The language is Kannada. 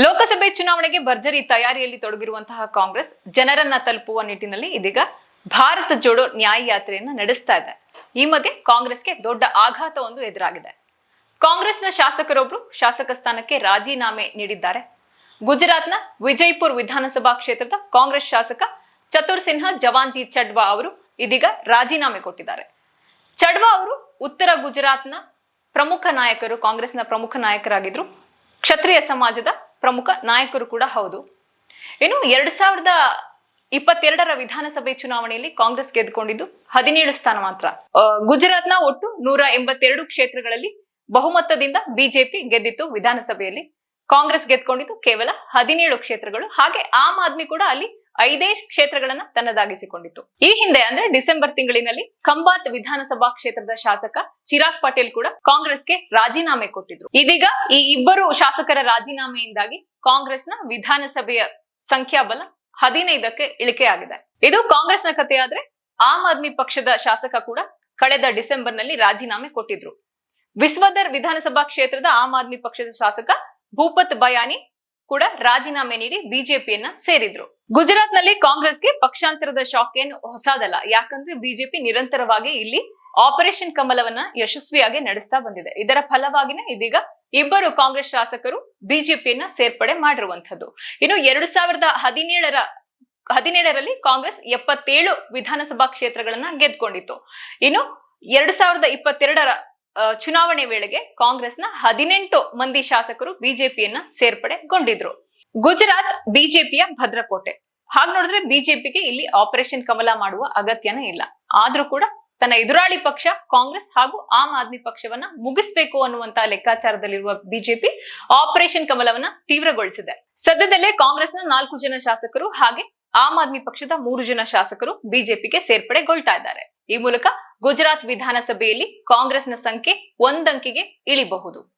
ಲೋಕಸಭೆ ಚುನಾವಣೆಗೆ ಭರ್ಜರಿ ತಯಾರಿಯಲ್ಲಿ ತೊಡಗಿರುವಂತಹ ಕಾಂಗ್ರೆಸ್ ಜನರನ್ನ ತಲುಪುವ ನಿಟ್ಟಿನಲ್ಲಿ ಇದೀಗ ಭಾರತ ಜೋಡೋ ನ್ಯಾಯ ಯಾತ್ರೆಯನ್ನ ನಡೆಸ್ತಾ ಇದೆ. ಈ ಮಧ್ಯೆ ಕಾಂಗ್ರೆಸ್ಗೆ ದೊಡ್ಡ ಆಘಾತ ಒಂದು ಎದುರಾಗಿದೆ. ಕಾಂಗ್ರೆಸ್ನ ಶಾಸಕರೊಬ್ರು ಶಾಸಕ ಸ್ಥಾನಕ್ಕೆ ರಾಜೀನಾಮೆ ನೀಡಿದ್ದಾರೆ. ಗುಜರಾತ್ನ ವಿಜಯಪುರ್ ವಿಧಾನಸಭಾ ಕ್ಷೇತ್ರದ ಕಾಂಗ್ರೆಸ್ ಶಾಸಕ ಚತುರ್ ಸಿನ್ಹಾ, ಜವಾನ್ಜಿ ಚಡ್ವಾ ಅವರು ಇದೀಗ ರಾಜೀನಾಮೆ ಕೊಟ್ಟಿದ್ದಾರೆ. ಚಡ್ವಾ ಅವರು ಉತ್ತರ ಗುಜರಾತ್ನ ಪ್ರಮುಖ ನಾಯಕರು, ಕಾಂಗ್ರೆಸ್ನ ಪ್ರಮುಖ ನಾಯಕರಾಗಿದ್ರು. ಕ್ಷತ್ರಿಯ ಸಮಾಜದ ಪ್ರಮುಖ ನಾಯಕರು ಕೂಡ ಹೌದು. ಇನ್ನು ಎರಡ್ ಸಾವಿರದ ಇಪ್ಪತ್ತೆರಡರ ವಿಧಾನಸಭೆ ಚುನಾವಣೆಯಲ್ಲಿ ಕಾಂಗ್ರೆಸ್ ಗೆದ್ದುಕೊಂಡಿದ್ದು ಹದಿನೇಳು ಸ್ಥಾನ ಮಾತ್ರ. ಗುಜರಾತ್ ಗುಜರಾತ್ನ ಒಟ್ಟು ನೂರ ಎಂಬತ್ತೆರಡು ಕ್ಷೇತ್ರಗಳಲ್ಲಿ ಬಹುಮತದಿಂದ ಬಿಜೆಪಿ ಗೆದ್ದಿತ್ತು ವಿಧಾನಸಭೆಯಲ್ಲಿ. ಕಾಂಗ್ರೆಸ್ ಗೆದ್ಕೊಂಡಿದ್ದು ಕೇವಲ ಹದಿನೇಳು ಕ್ಷೇತ್ರಗಳು. ಹಾಗೆ ಆಮ್ ಆದ್ಮಿ ಕೂಡ ಅಲ್ಲಿ ಐದೇ ಕ್ಷೇತ್ರಗಳನ್ನ ತನ್ನದಾಗಿಸಿಕೊಂಡಿತ್ತು. ಈ ಹಿಂದೆ ಅಂದ್ರೆ ಡಿಸೆಂಬರ್ ತಿಂಗಳಿನಲ್ಲಿ ಕಂಬಾತ್ ವಿಧಾನಸಭಾ ಕ್ಷೇತ್ರದ ಶಾಸಕ ಚಿರಾಗ್ ಪಟೇಲ್ ಕೂಡ ಕಾಂಗ್ರೆಸ್ಗೆ ರಾಜೀನಾಮೆ ಕೊಟ್ಟಿದ್ರು. ಇದೀಗ ಈ ಇಬ್ಬರು ಶಾಸಕರ ರಾಜೀನಾಮೆಯಿಂದಾಗಿ ಕಾಂಗ್ರೆಸ್ನ ವಿಧಾನಸಭೆಯ ಸಂಖ್ಯಾಬಲ ಹದಿನೈದಕ್ಕೆ ಇಳಿಕೆಯಾಗಿದೆ. ಇದು ಕಾಂಗ್ರೆಸ್ನ ಕಥೆಯಾದ್ರೆ ಆಮ್ ಆದ್ಮಿ ಪಕ್ಷದ ಶಾಸಕ ಕೂಡ ಕಳೆದ ಡಿಸೆಂಬರ್ನಲ್ಲಿ ರಾಜೀನಾಮೆ ಕೊಟ್ಟಿದ್ರು. ವಿಸ್ವದರ್ ವಿಧಾನಸಭಾ ಕ್ಷೇತ್ರದ ಆಮ್ ಆದ್ಮಿ ಪಕ್ಷದ ಶಾಸಕ ಭೂಪತ್ ಬಯಾನಿ ಕೂಡ ರಾಜೀನಾಮೆ ನೀಡಿ ಬಿಜೆಪಿಯನ್ನ ಸೇರಿದ್ರು. ಗುಜರಾತ್ನಲ್ಲಿ ಕಾಂಗ್ರೆಸ್ಗೆ ಪಕ್ಷಾಂತರದ ಶಾಕ್ ಏನು ಹೊಸದಲ್ಲ. ಯಾಕಂದ್ರೆ ಬಿಜೆಪಿ ನಿರಂತರವಾಗಿ ಇಲ್ಲಿ ಆಪರೇಷನ್ ಕಮಲವನ್ನ ಯಶಸ್ವಿಯಾಗಿ ನಡೆಸ್ತಾ ಬಂದಿದೆ. ಇದರ ಫಲವಾಗಿನೇ ಇದೀಗ ಇಬ್ಬರು ಕಾಂಗ್ರೆಸ್ ಶಾಸಕರು ಬಿಜೆಪಿಯನ್ನ ಸೇರ್ಪಡೆ ಮಾಡಿರುವಂತದ್ದು ಇನ್ನು ಎರಡು ಸಾವಿರದ ಹದಿನೇಳರ, ಹದಿನೇಳರಲ್ಲಿ ಕಾಂಗ್ರೆಸ್ ಎಪ್ಪತ್ತೇಳು ವಿಧಾನಸಭಾ ಕ್ಷೇತ್ರಗಳನ್ನ ಗೆದ್ಕೊಂಡಿತ್ತು. ಇನ್ನು ಎರಡು ಸಾವಿರದ ಇಪ್ಪತ್ತೆರಡರ ಚುನಾವಣೆ ವೇಳೆಗೆ ಕಾಂಗ್ರೆಸ್ನ ಹದಿನೆಂಟು ಮಂದಿ ಶಾಸಕರು ಬಿಜೆಪಿಯನ್ನ ಸೇರ್ಪಡೆಗೊಂಡಿದ್ರು. ಗುಜರಾತ್ ಬಿಜೆಪಿಯ ಭದ್ರಕೋಟೆ. ಹಾಗ್ ನೋಡಿದ್ರೆ ಬಿಜೆಪಿಗೆ ಇಲ್ಲಿ ಆಪರೇಷನ್ ಕಮಲ ಮಾಡುವ ಅಗತ್ಯನೇ ಇಲ್ಲ. ಆದ್ರೂ ಕೂಡ ತನ್ನ ಎದುರಾಳಿ ಪಕ್ಷ ಕಾಂಗ್ರೆಸ್ ಹಾಗೂ ಆಮ್ ಆದ್ಮಿ ಪಕ್ಷವನ್ನ ಮುಗಿಸ್ಬೇಕು ಅನ್ನುವಂತ ಲೆಕ್ಕಾಚಾರದಲ್ಲಿರುವ ಬಿಜೆಪಿ ಆಪರೇಷನ್ ಕಮಲವನ್ನ ತೀವ್ರಗೊಳಿಸಿದೆ. ಸದ್ಯದಲ್ಲೇ ಕಾಂಗ್ರೆಸ್ನ ನಾಲ್ಕು ಜನ ಶಾಸಕರು ಹಾಗೆ ಆಮ್ ಆದ್ಮಿ ಪಕ್ಷದ ಮೂರು ಜನ ಶಾಸಕರು ಬಿಜೆಪಿಗೆ ಸೇರ್ಪಡೆಗೊಳ್ತಾ ಇದ್ದಾರೆ. ಈ ಮೂಲಕ ಗುಜರಾತ್ ವಿಧಾನಸಭೆಯಲ್ಲಿ ಕಾಂಗ್ರೆಸ್ನ ಸಂಖ್ಯೆ ಒಂದಂಕಿಗೆ ಇಳಿಬಹುದು.